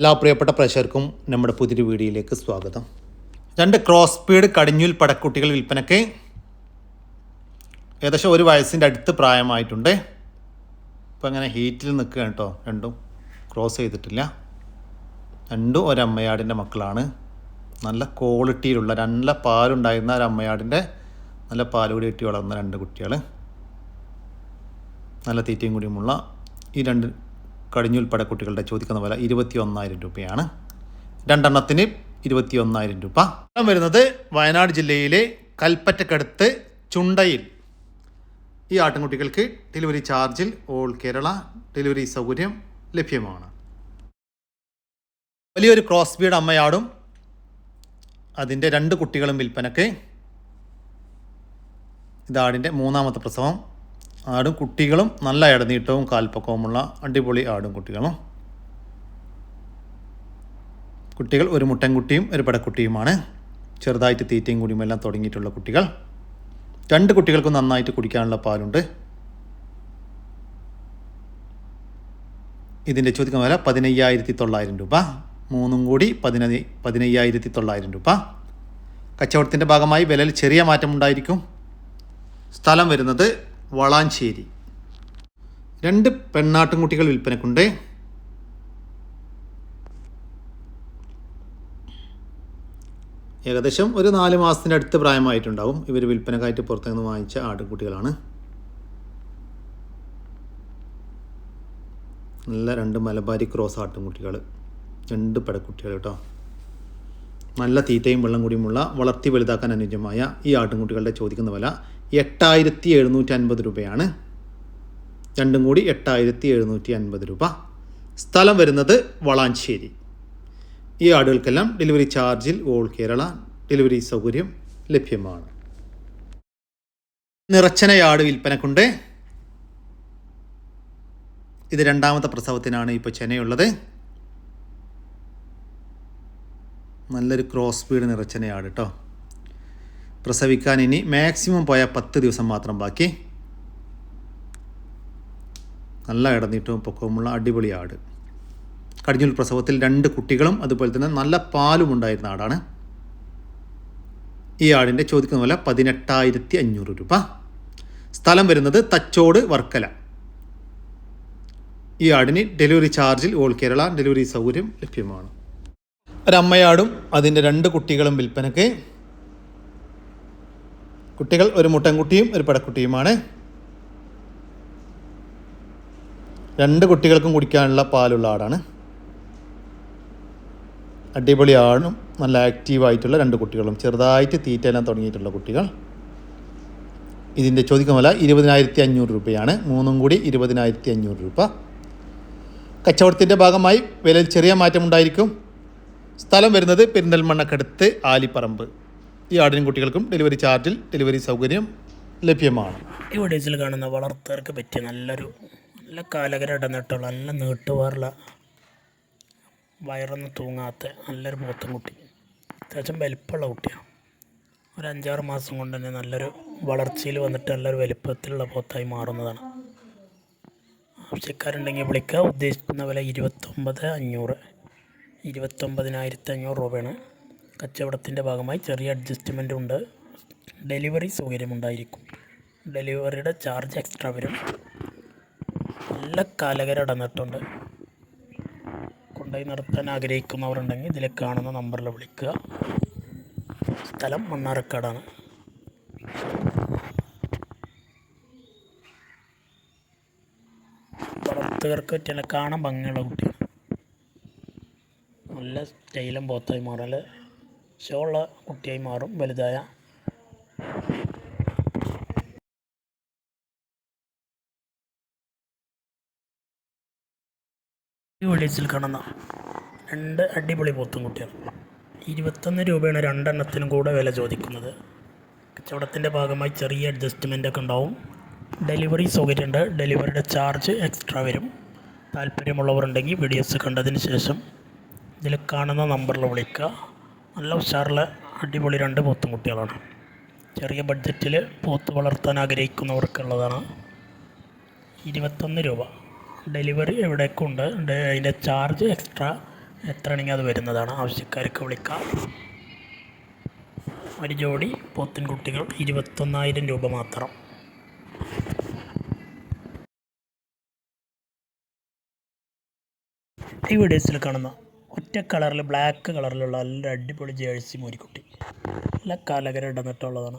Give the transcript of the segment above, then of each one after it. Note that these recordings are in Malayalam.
എല്ലാ പ്രിയപ്പെട്ട പ്രേക്ഷകർക്കും നമ്മുടെ പുതിയൊരു വീഡിയോയിലേക്ക് സ്വാഗതം. രണ്ട് ക്രോസ് സ്പീഡ് കടിഞ്ഞൂൽ പടക്കുട്ടികൾ വിൽപ്പനയ്ക്ക് ഏകദേശം ഒരു വയസ്സിന്റെ അടുത്ത് പ്രായമായിട്ടുണ്ട്. ഇപ്പം അങ്ങനെ ഹീറ്റിൽ നിൽക്കുകയാണ് കേട്ടോ. രണ്ടും ക്രോസ് ചെയ്തിട്ടില്ല. രണ്ടും ഒരമ്മയാടിന്റെ മക്കളാണ്. നല്ല ക്വാളിറ്റിയിലുള്ള നല്ല പാലുണ്ടായിരുന്ന ഒരു അമ്മയാടിന്റെ നല്ല പാൽ കൂടി കിട്ടി വളർന്ന രണ്ട് കുട്ടികൾ നല്ല തീറ്റയും കൂടിയുമുള്ള ഈ രണ്ട് കടിഞ്ഞൂൽ പടക്കുട്ടികളുടെ ചോദിക്കുന്ന വില ഇരുപത്തി ഒന്നായിരം രൂപയാണ്. രണ്ടെണ്ണത്തിന് ഇരുപത്തി ഒന്നായിരം രൂപ. ഇടം വരുന്നത് വയനാട് ജില്ലയിലെ കൽപ്പറ്റക്കടുത്ത് ചുണ്ടയിൽ. ഈ ആട്ടിൻകുട്ടികൾക്ക് ഡെലിവറി ചാർജിൽ ഓൾ കേരള ഡെലിവറി സൗകര്യം ലഭ്യമാണ്. വലിയൊരു ക്രോസ് ബീഡ് അമ്മയാടും. അതിന്റെ രണ്ട് കുട്ടികളും വിൽപ്പനക്ക്. ഇതാടിന്റെ മൂന്നാമത്തെ പ്രസവം. ആടും കുട്ടികളും നല്ല ഇടനീട്ടവും കാൽപ്പക്കവുമുള്ള അടിപൊളി ആടും കുട്ടികളും. കുട്ടികൾ ഒരു മുട്ടൻകുട്ടിയും ഒരു പടക്കുട്ടിയുമാണ്. ചെറുതായിട്ട് തീറ്റയും കുടിയുമെല്ലാം തുടങ്ങിയിട്ടുള്ള കുട്ടികൾ. രണ്ട് കുട്ടികൾക്കും നന്നായിട്ട് കുടിക്കാനുള്ള പാലുണ്ട്. ഇതിന്റെ ചോദ്യം വില പതിനയ്യായിരത്തി തൊള്ളായിരം രൂപ. മൂന്നും കൂടി പതിന പതിനയ്യായിരത്തി തൊള്ളായിരം രൂപ. കച്ചവടത്തിന്റെ ഭാഗമായി വിലയിൽ ചെറിയ മാറ്റമുണ്ടായിരിക്കും. സ്ഥലം വരുന്നത് വളാഞ്ചേരി. രണ്ട് പെണ്ണാട്ടുംകുട്ടികൾ വിൽപ്പനക്കുണ്ട്. ഏകദേശം ഒരു നാല് മാസത്തിന്റെ അടുത്ത് പ്രായമായിട്ടുണ്ടാവും. ഇവർ വിൽപ്പനക്കായിട്ട് പുറത്തുനിന്ന് വാങ്ങിച്ച ആട്ടുകുട്ടികളാണ്. നല്ല രണ്ട് മലബാരി ക്രോസ് ആട്ടുംകുട്ടികൾ രണ്ട് പെടക്കുട്ടികൾ കേട്ടോ. നല്ല തീറ്റയും വെള്ളം കൂടിയുമുള്ള വളർത്തി വലുതാക്കാൻ അനുയോജ്യമായ ഈ ആട്ടുംകുട്ടികളുടെ ചോദിക്കുന്ന വില എട്ടായിരത്തി എഴുന്നൂറ്റി അൻപത് രൂപയാണ്. രണ്ടും കൂടി എട്ടായിരത്തി എഴുന്നൂറ്റി അൻപത് രൂപ. സ്ഥലം വരുന്നത് വളാഞ്ചേരി. ഈ ആടുകൾക്കെല്ലാം ഡെലിവറി ചാർജിൽ ഓൾ കേരള ഡെലിവറി സൗകര്യം ലഭ്യമാണ്. നിറച്ചനയാട് വിൽപ്പനക്കുണ്ട്. ഇത് രണ്ടാമത്തെ പ്രസവത്തിനാണ് ഇപ്പോൾ ചെനയുള്ളത്. നല്ലൊരു ക്രോസ് സ്പീഡ് നിറച്ചനയാട് കേട്ടോ പ്രസവിക്കാൻ ഇനി മാക്സിമം പോയ പത്ത് ദിവസം മാത്രം ബാക്കി. നല്ല ഇടനീട്ടവും പൊക്കവുമുള്ള അടിപൊളി ആട്. കടിഞ്ഞൂൽ പ്രസവത്തിൽ രണ്ട് കുട്ടികളും അതുപോലെ തന്നെ നല്ല പാലും ഉണ്ടായിരുന്ന ആടാണ്. ഈ ആടിന്റെ ചോദിക്കുന്ന പോലെ പതിനെട്ടായിരത്തി അഞ്ഞൂറ് രൂപ. സ്ഥലം വരുന്നത് തച്ചോട് വർക്കല. ഈ ആടിന് ഡെലിവറി ചാർജിൽ ഓൾ കേരള ഡെലിവറി സൗകര്യം ലഭ്യമാണ്. ഒരമ്മയാടും അതിന്റെ രണ്ട് കുട്ടികളും വിൽപ്പനയ്ക്ക് കുട്ടികൾ ഒരു മുട്ടൻകുട്ടിയും ഒരു പടക്കുട്ടിയുമാണ്. രണ്ട് കുട്ടികൾക്കും കുടിക്കാനുള്ള പാലുള്ള ആടാണ്. അടിപൊളി ആടും നല്ല ആക്റ്റീവായിട്ടുള്ള രണ്ട് കുട്ടികളും. ചെറുതായിട്ട് തീറ്റയെല്ലാം തുടങ്ങിയിട്ടുള്ള കുട്ടികൾ. ഇതിന്റെ ചോദിക്കുന്ന വില ഇരുപതിനായിരത്തി അഞ്ഞൂറ് രൂപയാണ്. മൂന്നും കൂടി ഇരുപതിനായിരത്തി അഞ്ഞൂറ് രൂപ. കച്ചവടത്തിന്റെ ഭാഗമായി വിലയിൽ ചെറിയ മാറ്റമുണ്ടായിരിക്കും. സ്ഥലം വരുന്നത് പെരിന്തൽമണ്ണക്കടുത്ത് ആലിപ്പറമ്പ്. ഈ ആടിനും കുട്ടികൾക്കും ഡെലിവറി ചാർജിൽ ഡെലിവറി സൗകര്യം ലഭ്യമാണ്. ഈ വീഡിയോസിൽ കാണുന്ന വളർത്തവർക്ക് പറ്റിയ നല്ലൊരു നല്ല കാലകര ഇടന്നിട്ടുള്ള നല്ല നീട്ടുവാറുള്ള വയറൊന്നും തൂങ്ങാത്ത നല്ലൊരു പോത്തും കുട്ടി. അത്യാവശ്യം വലിപ്പമുള്ള കുട്ടിയാണ്. ഒരു അഞ്ചാറ് മാസം കൊണ്ട് തന്നെ നല്ലൊരു വളർച്ചയിൽ വന്നിട്ട് നല്ലൊരു വലിപ്പത്തിലുള്ള പോത്തായി മാറുന്നതാണ്. ആവശ്യക്കാരുണ്ടെങ്കിൽ വിളിക്കുക ഉദ്ദേശിക്കുന്ന വില ഇരുപത്തൊമ്പത് അഞ്ഞൂറ്. ഇരുപത്തൊമ്പതിനായിരത്തി അഞ്ഞൂറ് രൂപയാണ്. കച്ചവടത്തിന്റെ ഭാഗമായി ചെറിയ അഡ്ജസ്റ്റ്മെന്റ് ഉണ്ട്. ഡെലിവറി സൗകര്യമുണ്ടായിരിക്കും. ഡെലിവറിയുടെ ചാർജ് എക്സ്ട്രാ വരും. നല്ല കാലകര ഇടന്നിട്ടുണ്ട് കൊണ്ടുപോയി നിർത്താൻ ആഗ്രഹിക്കുന്നവരുണ്ടെങ്കിൽ ഇതിൽ കാണുന്ന നമ്പറിൽ വിളിക്കുക. സ്ഥലം മണ്ണാറക്കാടാണ് വളർത്തുകർക്ക് പറ്റിയ കാണാൻ ഭംഗിയുള്ള കുട്ടിയാണ് നല്ല സ്റ്റൈലും പോത്തായി മാറൽ ഷോള്ള കുട്ടിയായി മാറും വലുതായ. വെളിച്ചിൽ കാണുന്ന രണ്ട് അടിപൊളി പോത്തും കുട്ടികൾ. ഇരുപത്തൊന്ന് രൂപയാണ് രണ്ടെണ്ണത്തിനും കൂടെ വില ചോദിക്കുന്നത്. കച്ചവടത്തിന്റെ ഭാഗമായി ചെറിയ അഡ്ജസ്റ്റ്മെന്റ് ഒക്കെ ഉണ്ടാവും. ഡെലിവറി സൗകര്യമുണ്ട്. ഡെലിവറിയുടെ ചാർജ് എക്സ്ട്രാ വരും. താല്പര്യമുള്ളവരുണ്ടെങ്കിൽ വീഡിയോസ് കണ്ടതിന് ശേഷം ഇതിൽ കാണുന്ന നമ്പറിൽ വിളിക്കുക. നല്ല ഉഷാറുള്ള അടിപൊളി രണ്ട് പോത്തും കുട്ടികളാണ്. ചെറിയ ബഡ്ജറ്റിൽ പോത്ത് വളർത്താൻ ആഗ്രഹിക്കുന്നവർക്കുള്ളതാണ്. ഇരുപത്തൊന്ന് രൂപ. ഡെലിവറി എവിടേക്കും ഉണ്ട് അതിന്റെ ചാർജ് എക്സ്ട്രാ? എത്രയാണെങ്കിൽ അത് വരുന്നതാണ്. ആവശ്യക്കാർക്ക് വിളിക്കാം. ഒരു ജോഡി പോത്തിൻകുട്ടികൾ ഇരുപത്തൊന്നായിരം രൂപ മാത്രം. ഈ വീഡിയോസിൽ കാണുന്ന ഒറ്റ കളറിൽ ബ്ലാക്ക് കളറിലുള്ള നല്ല അടിപൊളി ജേഴ്സി മോരിക്കുട്ടി. നല്ല കലകര ഇടന്നിട്ടുള്ളതാണ്.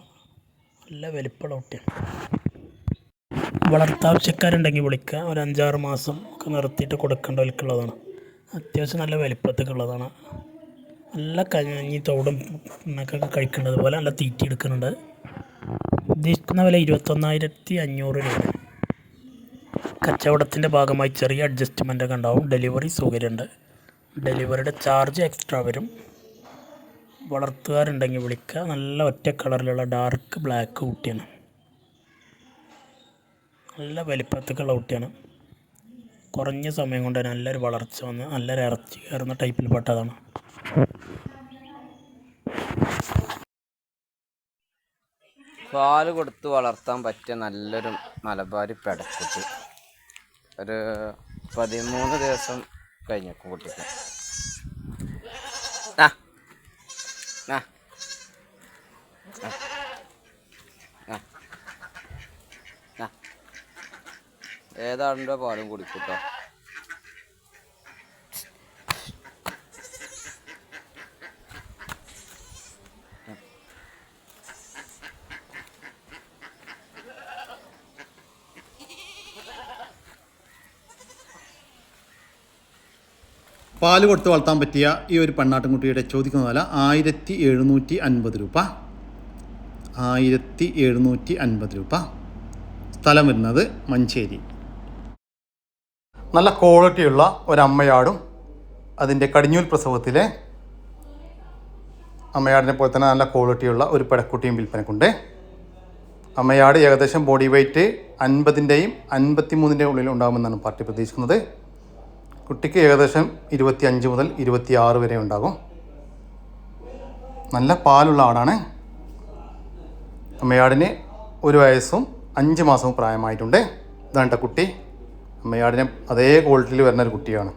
നല്ല വലിപ്പമുള്ള കുട്ടിയാണ്. വളർത്താവശ്യക്കാരുണ്ടെങ്കിൽ വിളിക്കുക. ഒരു അഞ്ചാറ് മാസം ഒക്കെ നിർത്തിയിട്ട് കൊടുക്കേണ്ട വിൽക്കുള്ളതാണ് അത്യാവശ്യം നല്ല വലിപ്പത്തേക്കുള്ളതാണ്. നല്ല കഞ്ഞി തോടും പിണ്ണക്കൊക്കെ കഴിക്കേണ്ടത് പോലെ നല്ല തീറ്റി എടുക്കുന്നുണ്ട്. ഉദ്ദേശിക്കുന്ന വില ഇരുപത്തൊന്നായിരത്തി അഞ്ഞൂറ് രൂപ. കച്ചവടത്തിന്റെ ഭാഗമായി ചെറിയ അഡ്ജസ്റ്റ്മെന്റ് ഒക്കെ ഉണ്ടാവും. ഡെലിവറി സൗകര്യമുണ്ട്. ഡെലിവറിയുടെ ചാർജ് എക്സ്ട്രാ വരും. വളർത്തുകാരുണ്ടെങ്കിൽ വിളിക്കുക. നല്ല ഒറ്റ കളറിലുള്ള ഡാർക്ക് ബ്ലാക്ക് കുട്ടിയാണ്. നല്ല വലിപ്പത്തേക്കുള്ള കുട്ടിയാണ്. കുറഞ്ഞ സമയം കൊണ്ട് നല്ലൊരു വളർച്ച വന്ന് നല്ലൊരു ഇറച്ചി കയറുന്ന ടൈപ്പിൽ പെട്ടതാണ്. പാൽ കൊടുത്ത് വളർത്താൻ പറ്റിയ നല്ലൊരു മലബാരി പെടക്കുട്ടി ഒരു പതിമൂന്ന് ദിവസം കഴിഞ്ഞേക്കും കുട്ടിക്ക്. ആ. ആ. ഏതാണ്ടിന്റെ പാലും കുടിക്കൂട്ടോ പാൽ കൊടുത്ത് വളർത്താൻ പറ്റിയ ഈ ഒരു പെണ്ണാട്ടുംകുട്ടിയുടെ ചോദിക്കുന്ന വില ആയിരത്തി എഴുന്നൂറ്റി അൻപത് രൂപ. ആയിരത്തി എഴുന്നൂറ്റി അൻപത് രൂപ. സ്ഥലം വരുന്നത് മഞ്ചേരി. നല്ല ക്വാളിറ്റിയുള്ള ഒരമ്മയാടും അതിന്റെ കടിഞ്ഞൂൽ പ്രസവത്തിലെ അമ്മയാടിനെ പോലെ തന്നെ നല്ല ക്വാളിറ്റിയുള്ള ഒരു പെടക്കുട്ടിയും വിൽപ്പനക്കുണ്ട്. അമ്മയാട് ഏകദേശം ബോഡി വെയ്റ്റ് അൻപതിന്റെയും അൻപത്തി മൂന്നിന്റെയും ഉള്ളിൽ ഉണ്ടാകുമെന്നാണ് പാർട്ടി പ്രതീക്ഷിക്കുന്നത്. കുട്ടിക്ക് ഏകദേശം ഇരുപത്തി അഞ്ച് മുതൽ ഇരുപത്തി ആറ് വരെ ഉണ്ടാകും. നല്ല പാലുള്ള ആടാണ്. അമ്മയാടിന് ഒരു വയസ്സും അഞ്ച് മാസവും പ്രായമായിട്ടുണ്ട്. ഇതാണ്ട കുട്ടി. അമ്മയാടിനെ അതേ ക്വാളിറ്റിയിൽ വരുന്ന ഒരു കുട്ടിയാണ്.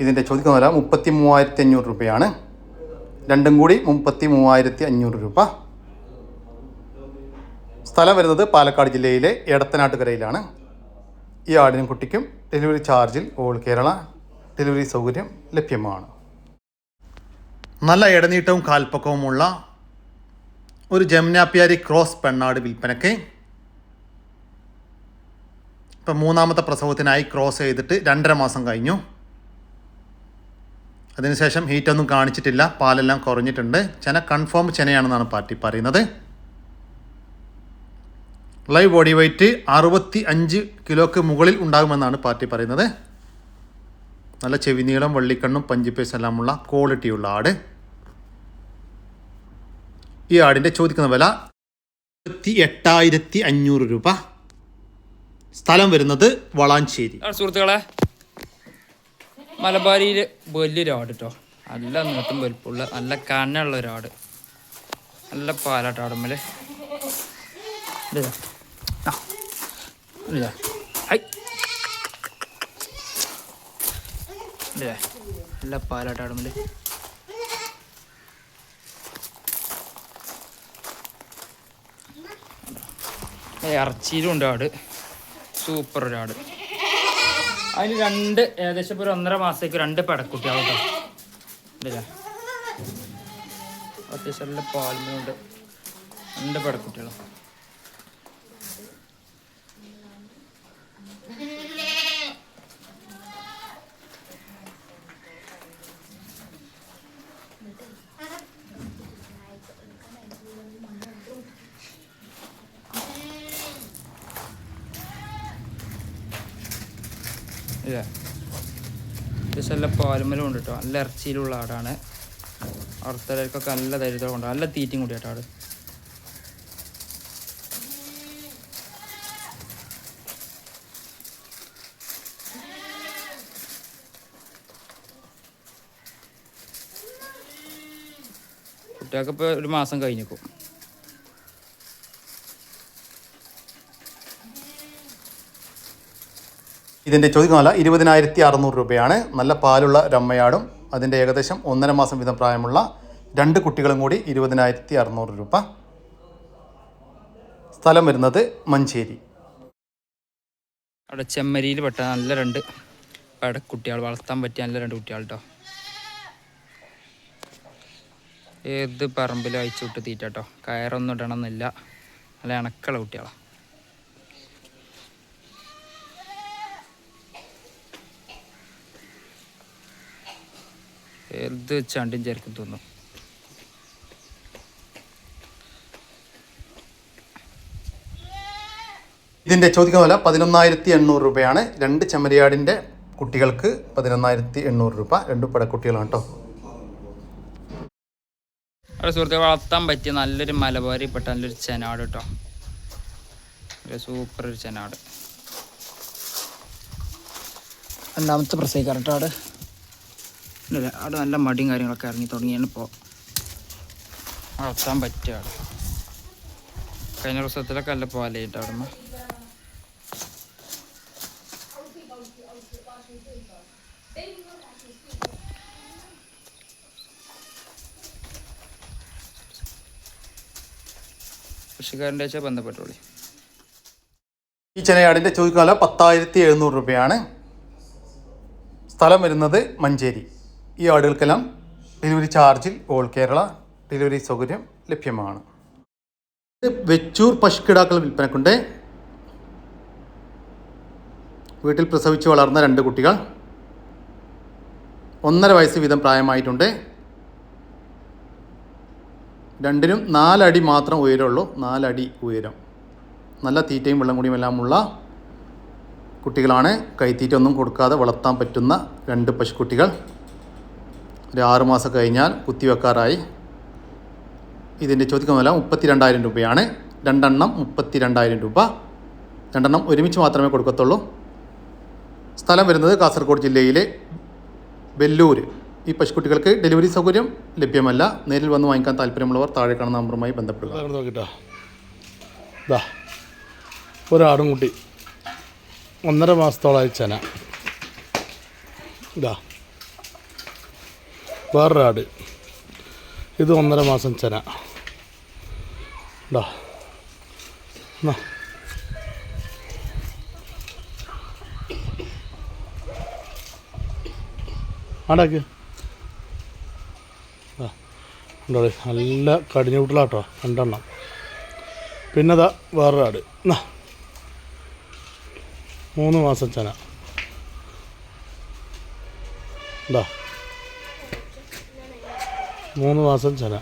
ഇതിന്റെ ചോദിക്കുന്ന വില മുപ്പത്തി മൂവായിരത്തി അഞ്ഞൂറ് രൂപയാണ്. രണ്ടും കൂടി മുപ്പത്തി മൂവായിരത്തി അഞ്ഞൂറ് രൂപ. സ്ഥലം വരുന്നത് പാലക്കാട് ജില്ലയിലെ എടത്തനാട്ടുകരയിലാണ്. ഈ ആടിനും കുട്ടിക്കും ഡെലിവറി ചാർജിൽ ഓൾ കേരള ഡെലിവറി സൗകര്യം ലഭ്യമാണ്. നല്ല ഇടനീട്ടവും കാൽപ്പക്കവുമുള്ള ഒരു ജമുനാപ്യാരി ക്രോസ് പെണ്ണാട് വിൽപ്പനയ്ക്ക് ഇപ്പം മൂന്നാമത്തെ പ്രസവത്തിനായി ക്രോസ് ചെയ്തിട്ട് രണ്ടര മാസം കഴിഞ്ഞു. അതിനുശേഷം ഹീറ്റൊന്നും കാണിച്ചിട്ടില്ല പാലെല്ലാം കുറഞ്ഞിട്ടുണ്ട്. ചെന കൺഫേം ചെനയാണെന്നാണ് പാർട്ടി പറയുന്നത്. ലൈവ് ബോഡി വെയ്റ്റ് അറുപത്തി അഞ്ച് കിലോക്ക് മുകളിൽ ഉണ്ടാകുമെന്നാണ് പാർട്ടി പറയുന്നത്. നല്ല ചെവിനീളം വള്ളിക്കണ്ണും പഞ്ചിപ്പേസ് എല്ലാമുള്ള ക്വാളിറ്റിയുള്ള ആട്. ഈ ആടിന്റെ ചോദിക്കുന്ന വില ഇരുപത്തി എട്ടായിരത്തി അഞ്ഞൂറ് രൂപ. സ്ഥലം വരുന്നത് വളാഞ്ചേരി. സുഹൃത്തുക്കളെ മലബാരിയിൽ വലിയൊരു ആട് കേട്ടോ നല്ല നീട്ടും വലുപ്പമുള്ള നല്ല കനുള്ള ഒരാട്. നല്ല പാലാട്ട് ആടുമ്മൽ ഇതാ. ആ. ഇതാ. ഹൈ. ഇതാ. നല്ല പാലാട്ട് ആടുമ്മൽ ഇറച്ചിയിലും ഉണ്ട് ആട് സൂപ്പർ ആട് അതിന് രണ്ട് ഏകദേശം ഒരു ഒന്നര മാസത്തേക്ക് രണ്ട് പടക്കുട്ടി കേട്ടോ ഇല്ലേ അത്യാവശ്യം നല്ല പാലിനുണ്ട് രണ്ട് പെടക്കുട്ടികളും ഇല്ലേ അത്യാവശ്യം പാലുമലും ഉണ്ട് കേട്ടോ. നല്ല ഇറച്ചിയിലുള്ള ആടാണ്. അറുത്തലർക്കൊക്കെ നല്ല ദരിദ്രമുണ്ട് നല്ല തീറ്റയും കൂടി കേട്ടോ ആട്. കുട്ടികൾക്ക് ഇപ്പോൾ ഒരു മാസം കഴിഞ്ഞേക്കും ഇതിന്റെ ചോദ്യം നല്ല ഇരുപതിനായിരത്തി അറുന്നൂറ് രൂപയാണ്. നല്ല പാലുള്ള രമ്മയാടും. അതിന്റെ ഏകദേശം ഒന്നര മാസം വീതം പ്രായമുള്ള രണ്ട് കുട്ടികളും കൂടി ഇരുപതിനായിരത്തി അറുന്നൂറ് രൂപ. സ്ഥലം വരുന്നത് മഞ്ചേരി. അവിടെ ചെമ്മരിയിൽ പെട്ട നല്ല രണ്ട് പടക്കുട്ടികൾ വളർത്താൻ പറ്റിയ നല്ല രണ്ട് കുട്ടികൾ കേട്ടോ ഏത് പറമ്പിലും അയച്ചു വിട്ട് തീറ്റ കേട്ടോ കയറൊന്നും ഇടണമെന്നില്ല. നല്ല ഇണക്കുള്ള കുട്ടികളാണ് ഏത് ചണ്ടും ചേർക്കും തോന്നും ഇതിന്റെ ചോദിക്കുന്ന വില പതിനൊന്നായിരത്തി എണ്ണൂറ് രൂപയാണ്. രണ്ട് ചെമ്മരിയാടിന്റെ കുട്ടികൾക്ക് പതിനൊന്നായിരത്തി എണ്ണൂറ് രൂപ. രണ്ട് പടക്കുട്ടികളാണ് കേട്ടോ. അവിടെ സുഹൃത്തെ വളർത്താൻ പറ്റിയ നല്ലൊരു മലബാരിപ്പെട്ട നല്ലൊരു ചെനാട് കേട്ടോ. സൂപ്പർ ഒരു ചെനാട്. രണ്ടാമത്തെ പ്രസവിക്കാറ് കേട്ടോ അവിടെ ഇല്ല അവിടെ നല്ല മടിയും കാര്യങ്ങളൊക്കെ ഇറങ്ങി തുടങ്ങിയാണ് ഇപ്പോൾ വളർത്താൻ പറ്റുക കഴിഞ്ഞ ദിവസത്തിലൊക്കെ നല്ല പോലെ കേട്ടോ അവിടെ കൃഷിക്കാരന്റെ വെച്ചാൽ ബന്ധപ്പെട്ടോളി. ഈ ചെനയാടിന്റെ ചോദിക്കാല പത്തായിരത്തി എഴുന്നൂറ് രൂപയാണ്. സ്ഥലം വരുന്നത് മഞ്ചേരി. ഈ ആടുകൾക്കെല്ലാം ഡെലിവറി ചാർജിൽ ഓൾ കേരള ഡെലിവറി സൗകര്യം ലഭ്യമാണ്. വെച്ചൂർ പശുക്കിടാക്കൾ വിൽപ്പനക്കുണ്ട്. വീട്ടിൽ പ്രസവിച്ച് വളർന്ന രണ്ട് കുട്ടികൾ. ഒന്നര വയസ്സ് വീതം പ്രായമായിട്ടുണ്ട്. രണ്ടിനും നാലടി മാത്രം ഉയരമുള്ളൂ. നാലടി ഉയരം. നല്ല തീറ്റയും വെള്ളം കൂടിയും എല്ലാമുള്ള കുട്ടികളാണ്. കൈത്തീറ്റ ഒന്നും കൊടുക്കാതെ വളർത്താൻ പറ്റുന്ന രണ്ട് പശുക്കുട്ടികൾ. ഒരു ആറ് മാസം കഴിഞ്ഞാൽ കുത്തിവെക്കാറായി. ഇതിന്റെ ചോദിക്കുന്ന വില മുപ്പത്തി രണ്ടായിരം രൂപയാണ്. രണ്ടെണ്ണം മുപ്പത്തി രണ്ടായിരം രൂപ. രണ്ടെണ്ണം ഒരുമിച്ച് മാത്രമേ കൊടുക്കത്തുള്ളൂ. സ്ഥലം വരുന്നത് കാസർഗോഡ് ജില്ലയിലെ വെല്ലൂർ ഈ പശുക്കുട്ടികൾക്ക് ഡെലിവറി സൗകര്യം ലഭ്യമല്ല. നേരിൽ വന്ന് വാങ്ങിക്കാൻ താല്പര്യമുള്ളവർ താഴെ കാണുന്ന നമ്പറുമായി ബന്ധപ്പെടുക. ഒരാടും കുട്ടി ഒന്നര മാസത്തോളായി ചെന. ഇതാ വേറൊരാട്. ഇത് ഒന്നര മാസം ചെന. ഇതാ. ആടാക്ക്. ഉണ്ടോ നല്ല കടിഞ്ഞൂട്ടിലാട്ടോ രണ്ടെണ്ണം. പിന്നെ വേറൊരു ആട് എന്നാ മൂന്ന് മാസം ചന. എന്താ മൂന്ന് മാസം ചന.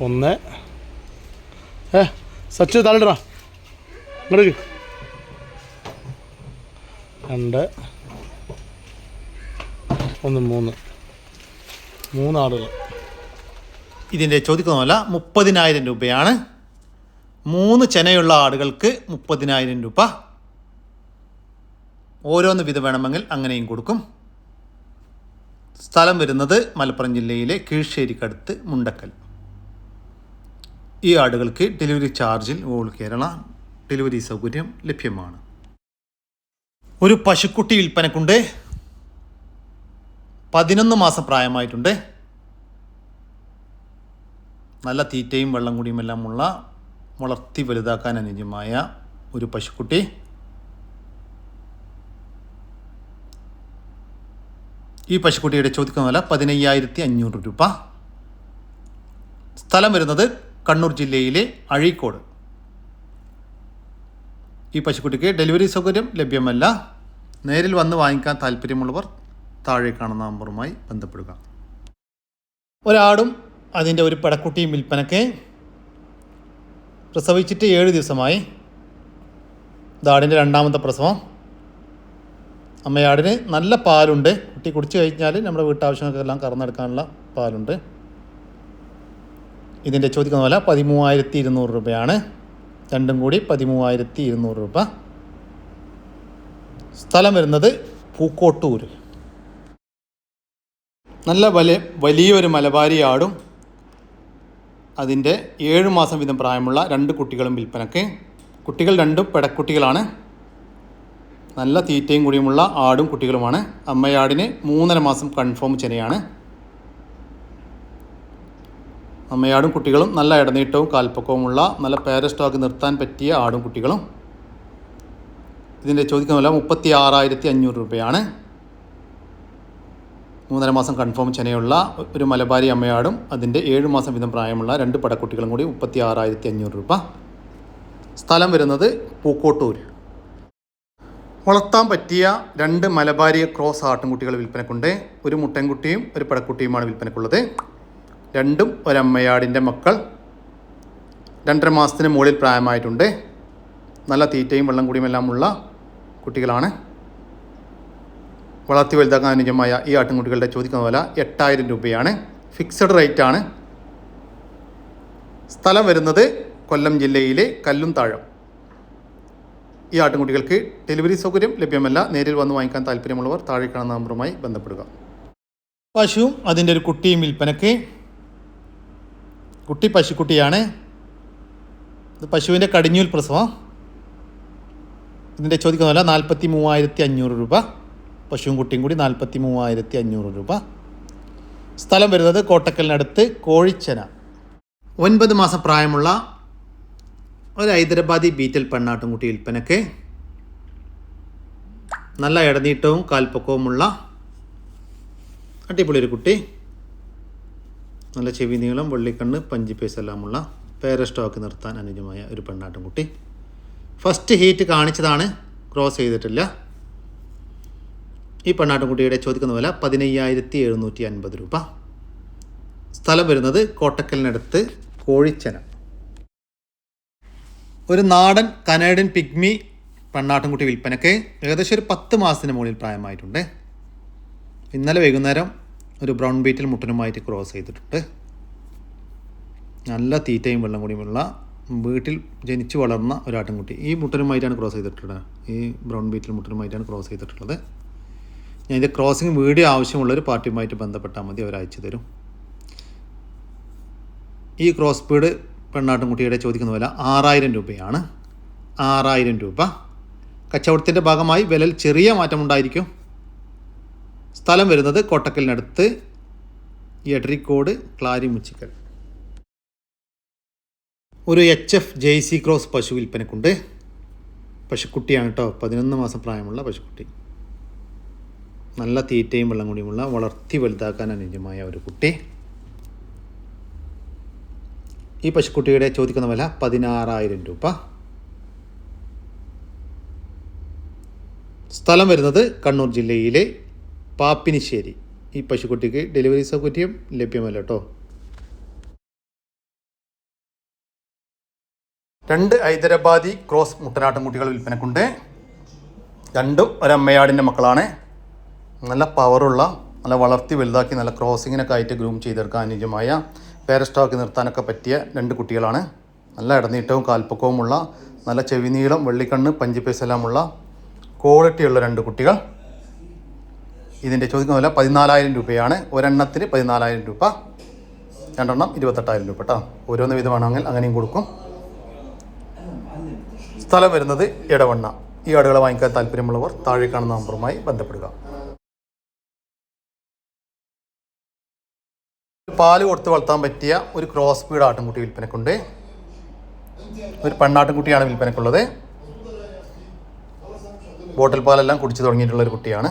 ഒന്ന്. ഏ സച്ചു തലടാ ഇങ്ങോട്ട് രണ്ട്. ഒന്ന് മൂന്ന്. മൂന്നാളുകൾ ഇതിന്റെ ചോദിക്കുന്നതല്ല മുപ്പതിനായിരം രൂപയാണ്. മൂന്ന് ചെനയുള്ള ആടുകൾക്ക് മുപ്പതിനായിരം രൂപ ഓരോന്ന് വിധ വേണമെങ്കിൽ അങ്ങനെയും കൊടുക്കും. സ്ഥലം വരുന്നത് മലപ്പുറം ജില്ലയിലെ കീഴ്ശ്ശേരിക്കടുത്ത് മുണ്ടക്കൽ. ഈ ആടുകൾക്ക് ഡെലിവറി ചാർജിൽ ഓൾ കേരള ഡെലിവറി സൗകര്യം ലഭ്യമാണ്. ഒരു പശുക്കുട്ടി വിൽപ്പനക്കുണ്ട്. പതിനൊന്ന് മാസം പ്രായമായിട്ടുണ്ട്. നല്ല തീറ്റയും വെള്ളം കൂടിയും എല്ലാമുള്ള വളർത്തി വലുതാക്കാൻ അനുയോജ്യമായ ഒരു പശുക്കുട്ടി. ഈ പശുക്കുട്ടിയുടെ ചോദിക്കുന്ന വില പതിനയ്യായിരത്തി അഞ്ഞൂറ് രൂപ. സ്ഥലം വരുന്നത് കണ്ണൂർ ജില്ലയിലെ അഴീക്കോട്. ഈ പശുക്കുട്ടിക്ക് ഡെലിവറി സൗകര്യം ലഭ്യമല്ല. നേരിൽ വന്ന് വാങ്ങിക്കാൻ താല്പര്യമുള്ളവർ താഴെ കാണുന്ന നമ്പറുമായി ബന്ധപ്പെടുക. ഒരാടും അതിന്റെ ഒരു പടക്കുട്ടിയും വിൽപ്പനയ്ക്ക് പ്രസവിച്ചിട്ട് ഏഴ് ദിവസമായി. ഇതാടിന്റെ രണ്ടാമത്തെ പ്രസവം. അമ്മയാടിന് നല്ല പാലുണ്ട്. കുട്ടി കുടിച്ചു കഴിഞ്ഞാൽ നമ്മുടെ വീട്ടാവശ്യങ്ങൾക്കെല്ലാം കറന്നെടുക്കാനുള്ള പാലുണ്ട്. ഇതിന്റെ ചോദിക്കുന്ന വില പതിമൂവായിരത്തി ഇരുന്നൂറ് രൂപയാണ്. രണ്ടും കൂടി പതിമൂവായിരത്തി ഇരുന്നൂറ് രൂപ. സ്ഥലം വരുന്നത് പൂക്കോട്ടൂർ നല്ല വലിയ വലിയൊരു മലബാരി ആടും. അതിന്റെ ഏഴ് മാസം വീതം പ്രായമുള്ള രണ്ട് കുട്ടികളും വിൽപ്പനക്ക്. കുട്ടികൾ രണ്ടും പെടക്കുട്ടികളാണ്. നല്ല തീറ്റയും കൂടിയുമുള്ള ആടും കുട്ടികളുമാണ്. അമ്മയാടിന് മൂന്നര മാസം കൺഫേം ചെനയാണ് അമ്മയാടും കുട്ടികളും നല്ല ഇടനീട്ടവും കാൽപ്പക്കവുമുള്ള നല്ല പാരസ്റ്റോക്ക് നിർത്താൻ പറ്റിയ ആടും കുട്ടികളും. ഇതിന്റെ ചോദിക്കുന്ന വില മുപ്പത്തി ആറായിരത്തി അഞ്ഞൂറ് രൂപയാണ്. മൂന്നര മാസം കൺഫേം ചെനയുള്ള ഒരു മലബാരി അമ്മയാടും അതിന്റെ ഏഴ് മാസം വീതം പ്രായമുള്ള രണ്ട് പടക്കുട്ടികളും കൂടി മുപ്പത്തി ആറായിരത്തി അഞ്ഞൂറ് രൂപ. സ്ഥലം വരുന്നത് പൂക്കോട്ടൂർ വളർത്താൻ പറ്റിയ രണ്ട് മലബാരി ക്രോസ് ആട്ടിൻകുട്ടികൾ വിൽപ്പനക്കുണ്ട്. ഒരു മുട്ടൻകുട്ടിയും ഒരു പടക്കുട്ടിയുമാണ് വിൽപ്പനക്കുള്ളത്. രണ്ടും ഒരമ്മയാടിന്റെ മക്കൾ. രണ്ടര മാസത്തിന് മുകളിൽ പ്രായമായിട്ടുണ്ട്. നല്ല തീറ്റയും വെള്ളം കുടിയുമെല്ലാമുള്ള കുട്ടികളാണ്. വളർത്തി വലുതാക്കാൻ അനുജമായ ഈ ആട്ടിൻകുട്ടികളുടെ ചോദിക്കുന്ന വില എട്ടായിരം രൂപയാണ്. ഫിക്സഡ് റേറ്റ് ആണ് സ്ഥലം വരുന്നത് കൊല്ലം ജില്ലയിലെ കല്ലും താഴം ഈ ആട്ടിൻകുട്ടികൾക്ക് ഡെലിവറി സൗകര്യം ലഭ്യമല്ല. നേരിൽ വന്ന് വാങ്ങിക്കാൻ താല്പര്യമുള്ളവർ താഴെ കാണുന്ന നമ്പറുമായി ബന്ധപ്പെടുക. പശുവും അതിന്റെ ഒരു കുട്ടിയും വിൽപ്പനയ്ക്ക്. കുട്ടി പശുക്കുട്ടിയാണ്. ഇത് പശുവിന്റെ കടിഞ്ഞൂൽ പ്രസവം. ഇതിന്റെ ചോദിക്കുന്ന വില നാൽപ്പത്തി മൂവായിരത്തി അഞ്ഞൂറ് രൂപ. പശുവും കുട്ടിയും കൂടി നാൽപ്പത്തി മൂവായിരത്തി അഞ്ഞൂറ് രൂപ. സ്ഥലം വരുന്നത് കോട്ടക്കലിനടുത്ത് കോഴിച്ചന. ഒൻപത് മാസം പ്രായമുള്ള ഒരു ഹൈദരാബാദി ബീറ്റൽ പെണ്ണാട്ടുംകുട്ടി വിൽപ്പനക്ക് നല്ല ഇടനീട്ടവും കാൽപ്പൊക്കവുമുള്ള അടിപൊളി ഒരു കുട്ടി. നല്ല ചെവി നീളം വെള്ളിക്കണ്ണ് പഞ്ചി പേസ് എല്ലാമുള്ള പേര സ്റ്റോക്ക് നിർത്താൻ അനുജമായ ഒരു പെണ്ണാട്ടുംകുട്ടി ഫസ്റ്റ് ഹീറ്റ് കാണിച്ചതാണ് ക്രോസ് ചെയ്തിട്ടില്ല. ഈ പെണ്ണാട്ടുംകുട്ടിയുടെ ചോദിക്കുന്ന വില പതിനയ്യായിരത്തി എഴുന്നൂറ്റി അൻപത് രൂപ. സ്ഥലം വരുന്നത് കോട്ടക്കലിനടുത്ത് കോഴിച്ചന. ഒരു നാടൻ കനേഡിയൻ പിഗ്മി പെണ്ണാട്ടുംകുട്ടി വിൽപ്പനയ്ക്ക് ഏകദേശം ഒരു പത്ത് മാസത്തിന് മുകളിൽ പ്രായമായിട്ടുണ്ട്. ഇന്നലെ വൈകുന്നേരം ഒരു ബ്രൗൺ ബീറ്റിൽ മുട്ടനുമായിട്ട് ക്രോസ് ചെയ്തിട്ടുണ്ട്. നല്ല തീറ്റയും വെള്ളം കൂടിയുമുള്ള വീട്ടിൽ ജനിച്ചു വളർന്ന ഒരു ആട്ടിൻകുട്ടി ഈ മുട്ടനുമായിട്ടാണ് ക്രോസ് ചെയ്തിട്ടുള്ളത്. ഈ ബ്രൗൺ ബീറ്റിൽ മുട്ടനുമായിട്ടാണ് ക്രോസ് ചെയ്തിട്ടുള്ളത്. ഞാൻ ഇത് ക്രോസിങ് വീഡിയോ ആവശ്യമുള്ള ഒരു പാർട്ടിയുമായിട്ട് ബന്ധപ്പെട്ടാൽ മതി അവർ അയച്ചു തരും. ഈ ക്രോസ് ബീഡ് പെണ്ണാട്ടുംകുട്ടിയുടെ ചോദിക്കുന്ന വില ആറായിരം രൂപയാണ്. ആറായിരം രൂപ. കച്ചവടത്തിന്റെ ഭാഗമായി വിലയിൽ ചെറിയ മാറ്റമുണ്ടായിരിക്കും സ്ഥലം വരുന്നത് കോട്ടക്കലിനടുത്ത് എടരിക്കോട് ക്ലാരിമുച്ചിക്കൽ. ഒരു H F J C cross പശു വിൽപ്പനക്കുണ്ട്. പശുക്കുട്ടിയാണ് കേട്ടോ. പതിനൊന്ന് മാസം പ്രായമുള്ള പശുക്കുട്ടി. നല്ല തീറ്റയും വെള്ളം കൂടിയുമുള്ള വളർത്തി വലുതാക്കാൻ അനുയോജ്യമായ ഒരു കുട്ടി. ഈ പശുക്കുട്ടിയുടെ ചോദിക്കുന്ന വില പതിനാറായിരം രൂപ. സ്ഥലം വരുന്നത് കണ്ണൂർ ജില്ലയിലെ പാപ്പിനിശ്ശേരി. ഈ പശുക്കുട്ടിക്ക് ഡെലിവറി സൗകര്യം ലഭ്യമല്ല കേട്ടോ രണ്ട് ഹൈദരാബാദി ക്രോസ് മുട്ടനാട്ടുംകുട്ടികൾ വിൽപ്പനക്കുണ്ട്. രണ്ടും ഒരമ്മയാടിന്റെ മക്കളാണ്. നല്ല പവറുള്ള നല്ല വളർത്തി വലുതാക്കി നല്ല ക്രോസിങ്ങിനൊക്കെ ആയിട്ട് ഗ്രൂം ചെയ്തെടുക്കാൻ അനുയോജ്യമായ പേരസ്റ്റോക്ക് നിർത്താനൊക്കെ പറ്റിയ രണ്ട് കുട്ടികളാണ്. നല്ല ഇടനീട്ടവും കാൽപ്പക്കവുമുള്ള നല്ല ചെവിനീളം വെള്ളിക്കണ്ണ് പഞ്ചിപ്പൈസെല്ലാമുള്ള ക്വാളിറ്റിയുള്ള രണ്ട് കുട്ടികൾ. ഇതിന്റെ ചോദിക്കുന്ന വില പതിനാലായിരം രൂപയാണ്. ഒരെണ്ണത്തിന് പതിനാലായിരം രൂപ. രണ്ടെണ്ണം ഇരുപത്തെട്ടായിരം രൂപ കേട്ടോ ഓരോന്ന് വിധമാണെങ്കിൽ അങ്ങനെയും കൊടുക്കും. സ്ഥലം വരുന്നത് ഇടവണ്ണ ഈ ആടുകളെ വാങ്ങിക്കാൻ താല്പര്യമുള്ളവർ താഴെ കാണുന്ന നമ്പറുമായി ബന്ധപ്പെടുക. പാൽ കൊടുത്ത് വളർത്താൻ പറ്റിയ ഒരു ക്രോസ് ബീഡ് ആട്ടിൻകുട്ടി വിൽപ്പനക്കുണ്ട്. ഒരു പെണ്ണാട്ടിൻകുട്ടിയാണ് വിൽപ്പനക്കുള്ളത്. ബോട്ടിൽ പാലെല്ലാം കുടിച്ച് തുടങ്ങിയിട്ടുള്ള ഒരു കുട്ടിയാണ്.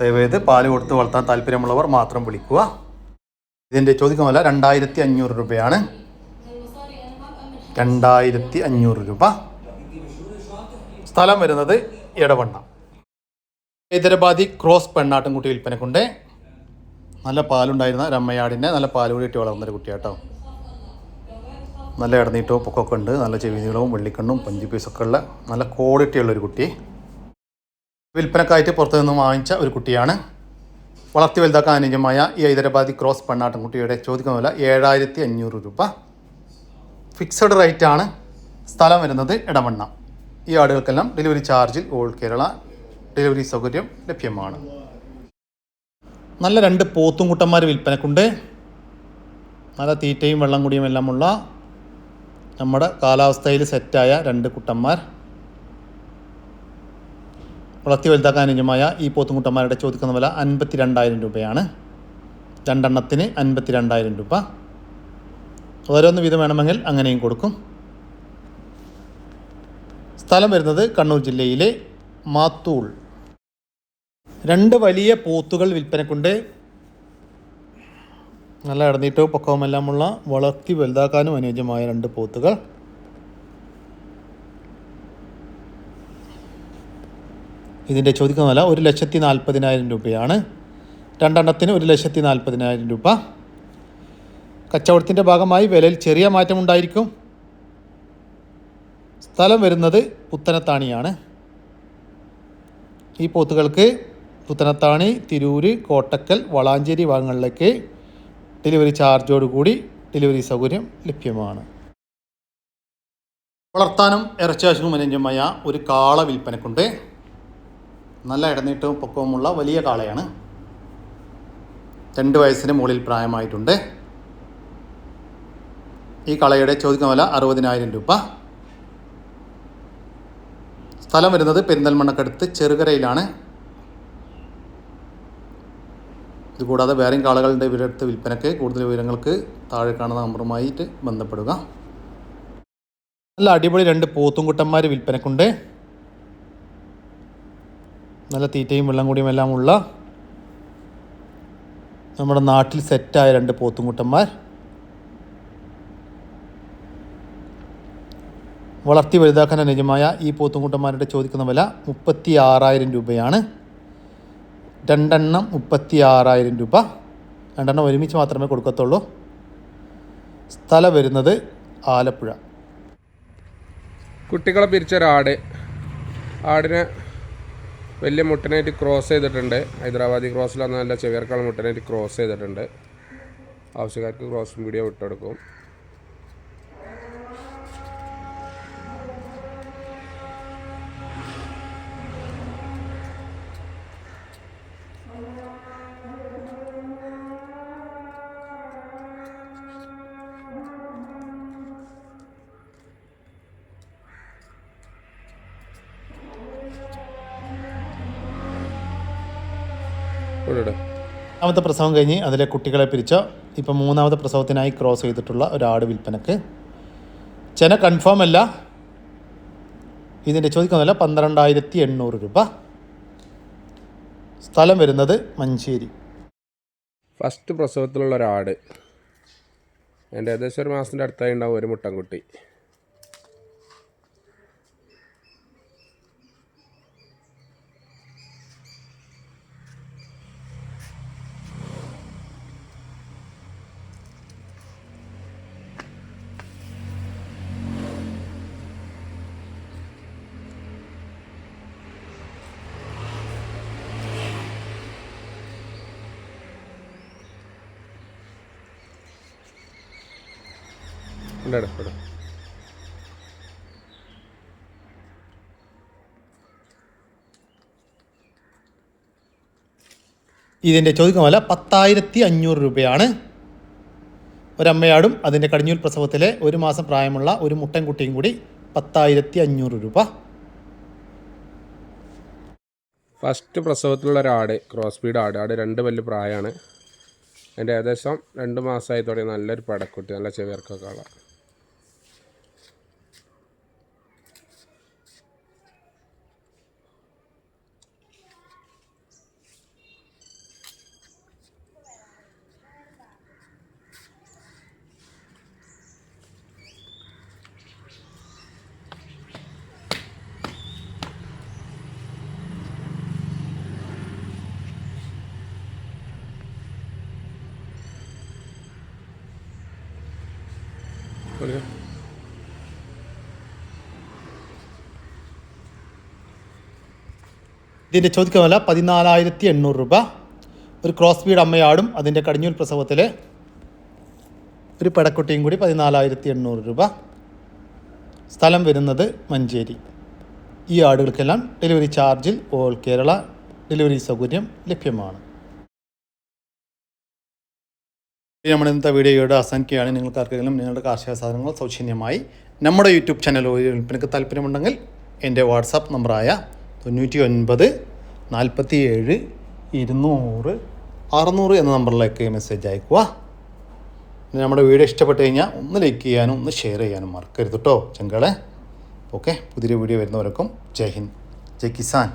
ദയവേത് പാൽ കൊടുത്ത് വളർത്താൻ താല്പര്യമുള്ളവർ മാത്രം വിളിക്കുക. ഇതിന്റെ ചോദ്യമല്ല രണ്ടായിരത്തി അഞ്ഞൂറ് രൂപയാണ്. രണ്ടായിരത്തി അഞ്ഞൂറ് രൂപ. സ്ഥലം വരുന്നത് എടവണ്ണ. ഹൈദരാബാദി ക്രോസ് പെണ്ണാട്ടിൻകുട്ടി വിൽപ്പനക്കുണ്ട്. നല്ല പാലുണ്ടായിരുന്ന രമ്മയാടിന്റെ നല്ല നല്ല പാൽ ഇട്ട് വളർന്നൊരു കുട്ടിയാട്ടോ. നല്ല ഇടനീട്ടവും പൊക്കൊക്കെ ഉണ്ട്. നല്ല ചെവി നീളവും വെള്ളിക്കണ്ണും പഞ്ചി പീസൊക്കെ ഉള്ള നല്ല ക്വാളിറ്റി ഉള്ള ഒരു കുട്ടി. വിൽപ്പനക്കായിട്ട് പുറത്തു നിന്നും വാങ്ങിച്ച ഒരു കുട്ടിയാണ്. വളർത്തി വലുതാക്കാൻ അനുയോജ്യമായ ഈ ഹൈദരാബാദി ക്രോസ് പെണ്ണാട്ടിൻകുട്ടിയുടെ ചോദിക്കുന്ന വില ഏഴായിരത്തി അഞ്ഞൂറ് രൂപ. ഫിക്സഡ് റേറ്റ് ആണ്. സ്ഥലം വരുന്നത് ഇടമണ്ണ ഈ ആടുകൾക്കെല്ലാം ഡെലിവറി ചാർജിൽ ഓൾ കേരള. ഡെലിവറി സൗകര്യം ലഭ്യമാണ്. നല്ല രണ്ട് പോത്തുംകുട്ടന്മാർ വിൽപ്പനക്കുണ്ട്. നല്ല തീറ്റയും വെള്ളം കുടിയും എല്ലാമുള്ള നമ്മുടെ കാലാവസ്ഥയിൽ സെറ്റായ രണ്ട് കുട്ടന്മാർ. വളർത്തി വലുതാക്കാൻ അനുജമായ ഈ പോത്തുംകുട്ടന്മാരുടെ ചോദിക്കുന്ന വില അൻപത്തി രണ്ടായിരം രൂപയാണ്. രണ്ടെണ്ണത്തിന് അൻപത്തി രണ്ടായിരം രൂപ. ഓരോന്ന് വീതം വേണമെങ്കിൽ അങ്ങനെയും കൊടുക്കും. സ്ഥലം വരുന്നത് കണ്ണൂർ ജില്ലയിലെ മാത്തൂൾ. രണ്ട് വലിയ പോത്തുകൾ വിൽപ്പനക്കുണ്ട്. നല്ല ഇടനീട്ടവും പൊക്കവുമെല്ലാമുള്ള വളർത്തി വലുതാക്കാനും അനുയോജ്യമായ രണ്ട് പോത്തുകൾ. ഇതിന്റെ ചോദിക്കുന്ന വില ഒരു ലക്ഷത്തി നാൽപ്പതിനായിരം രൂപയാണ്. രണ്ടെണ്ണത്തിന് ഒരു ലക്ഷത്തി നാൽപ്പതിനായിരം രൂപ. കച്ചവടത്തിന്റെ ഭാഗമായി വിലയിൽ ചെറിയ മാറ്റമുണ്ടായിരിക്കും സ്ഥലം വരുന്നത് പുത്തനത്താണിയാണ്. ഈ പോത്തുകൾക്ക് പുത്തനത്താണി തിരൂര് കോട്ടക്കൽ വളാഞ്ചേരി ഭാഗങ്ങളിലേക്ക് ഡെലിവറി ചാർജോടുകൂടി ഡെലിവറി സൗകര്യം ലഭ്യമാണ്. വളർത്താനും ഇറച്ചാശും അനുയോജ്യമായ ഒരു കാള വിൽപ്പനക്കുണ്ട്. നല്ല ഇടനീട്ടവും പൊക്കവുമുള്ള വലിയ കാളയാണ്. രണ്ട് വയസ്സിന് മുകളിൽ പ്രായമായിട്ടുണ്ട്. ഈ കളയുടെ ചോദിക്കുന്ന വില അറുപതിനായിരം രൂപ. സ്ഥലം വരുന്നത് പെരിന്തൽമണ്ണക്കടുത്ത് ചെറുകരയിലാണ്. ഇതുകൂടാതെ വേറെയും കാളകളുടെ ഇവരടുത്ത് വിൽപ്പനയ്ക്ക് കൂടുതൽ വിവരങ്ങൾക്ക് താഴെ കാണുന്ന നമ്പറുമായിട്ട് ബന്ധപ്പെടുക. നല്ല അടിപൊളി രണ്ട് പോത്തുംകുട്ടന്മാർ വിൽപ്പനക്കുണ്ട്. നല്ല തീറ്റയും വെള്ളം കൂടിയും എല്ലാം ഉള്ള നമ്മുടെ നാട്ടിൽ സെറ്റായ രണ്ട് പോത്തുംകുട്ടന്മാർ. വളർത്തി വലുതാക്കാൻ അനുജമായ ഈ പോത്തുംകുട്ടന്മാരുടെ ചോദിക്കുന്ന വില മുപ്പത്തി ആറായിരം രൂപയാണ്. രണ്ടെണ്ണം മുപ്പത്തി ആറായിരം രൂപ. രണ്ടെണ്ണം ഒരുമിച്ച് മാത്രമേ കൊടുക്കത്തുള്ളൂ. സ്ഥലം വരുന്നത് ആലപ്പുഴ. കുട്ടികളെ പിരിച്ചൊരാട്. ആടിനെ വലിയ മുട്ടനായിട്ട് ക്രോസ് ചെയ്തിട്ടുണ്ട്. ഹൈദരാബാദി ക്രോസിൽ വന്ന നല്ല ചെവിയർക്കാൾ മുട്ടനായിട്ട് ക്രോസ് ചെയ്തിട്ടുണ്ട്. ആവശ്യക്കാർക്ക് ക്രോസ് വീഡിയോ വിട്ടെടുക്കും രണ്ടാമത്തെ പ്രസവം കഴിഞ്ഞ് അതിലെ കുട്ടികളെ പിരിച്ച. ഇപ്പം മൂന്നാമത്തെ പ്രസവത്തിനായി ക്രോസ് ചെയ്തിട്ടുള്ള ഒരാട് വിൽപ്പനക്ക്. ചെന കൺഫേം അല്ല. ഇതിന്റെ ചോദിക്കുന്നതല്ല പന്ത്രണ്ടായിരത്തി എണ്ണൂറ് രൂപ. സ്ഥലം വരുന്നത് മഞ്ചേരി. ഫസ്റ്റ് പ്രസവത്തിലുള്ള ഒരാട്. എന്റെ ഏകദേശം ഒരു മാസത്തിന്റെ അടുത്തായി ഉണ്ടാവും ഒരു മുട്ടൻകുട്ടി. ഇതിന്റെ ചോദിക്കുന്ന വില പത്തായിരത്തി അഞ്ഞൂറ് രൂപയാണ്. ഒരമ്മയാടും അതിന്റെ കടിഞ്ഞൂൽ പ്രസവത്തിലെ ഒരു മാസം പ്രായമുള്ള ഒരു മുട്ടൻകുട്ടിയും കൂടി പത്തായിരത്തി അഞ്ഞൂറ് രൂപ. ഫസ്റ്റ് പ്രസവത്തിലുള്ള ഒരാട് ക്രോസ് ബീഡ് ആട് ആട് രണ്ട് വല്ല് പ്രായമാണ്. എന്റെ ഏകദേശം രണ്ട് മാസമായി തുടങ്ങി നല്ലൊരു പടക്കുട്ടി നല്ല ചെവിയർക്കൊക്കെ ഉള്ള ഒരു ഇതിന്റെ ചോദിക്കുന്ന വില പതിനാലായിരത്തി എണ്ണൂറ് രൂപ. ഒരു ക്രോസ് ബീഡ് അമ്മയാടും അതിന്റെ കടിഞ്ഞൂൽ പ്രസവത്തിൽ ഒരു പെടക്കുട്ടിയും കൂടി പതിനാലായിരത്തി എണ്ണൂറ് രൂപ. സ്ഥലം വരുന്നത് മഞ്ചേരി. ഈ ആടുകൾക്കെല്ലാം ഡെലിവറി ചാർജിൽ ഓൾ കേരള ഡെലിവറി സൗകര്യം ലഭ്യമാണ്. നമ്മൾ ഇന്നത്തെ വീഡിയോയുടെ അവസാനിക്കുകയാണ്. നിങ്ങൾക്ക് ആർക്കെങ്കിലും നിങ്ങളുടെ കാർഷിക സാധനങ്ങൾ സൗജന്യമായി നമ്മുടെ യൂട്യൂബ് ചാനൽ വിൽപ്പനക്ക് താല്പര്യമുണ്ടെങ്കിൽ എന്റെ വാട്സാപ്പ് നമ്പറായ തൊണ്ണൂറ്റി ഒൻപത് നാൽപ്പത്തി ഏഴ് ഇരുന്നൂറ് അറുന്നൂറ് എന്ന നമ്പറിലേക്ക് മെസ്സേജ് അയക്കുക. നമ്മുടെ വീഡിയോ ഇഷ്ടപ്പെട്ട് കഴിഞ്ഞാൽ ഒന്ന് ലൈക്ക് ചെയ്യാനും ഒന്ന് ഷെയർ ചെയ്യാനും മറക്കരുത് കേട്ടോ ചെങ്കളെ. ഓക്കെ പുതിയ വീഡിയോ വരുന്നവർക്കും ജയ് ഹിന്ദ്. ജയ് കിസാൻ.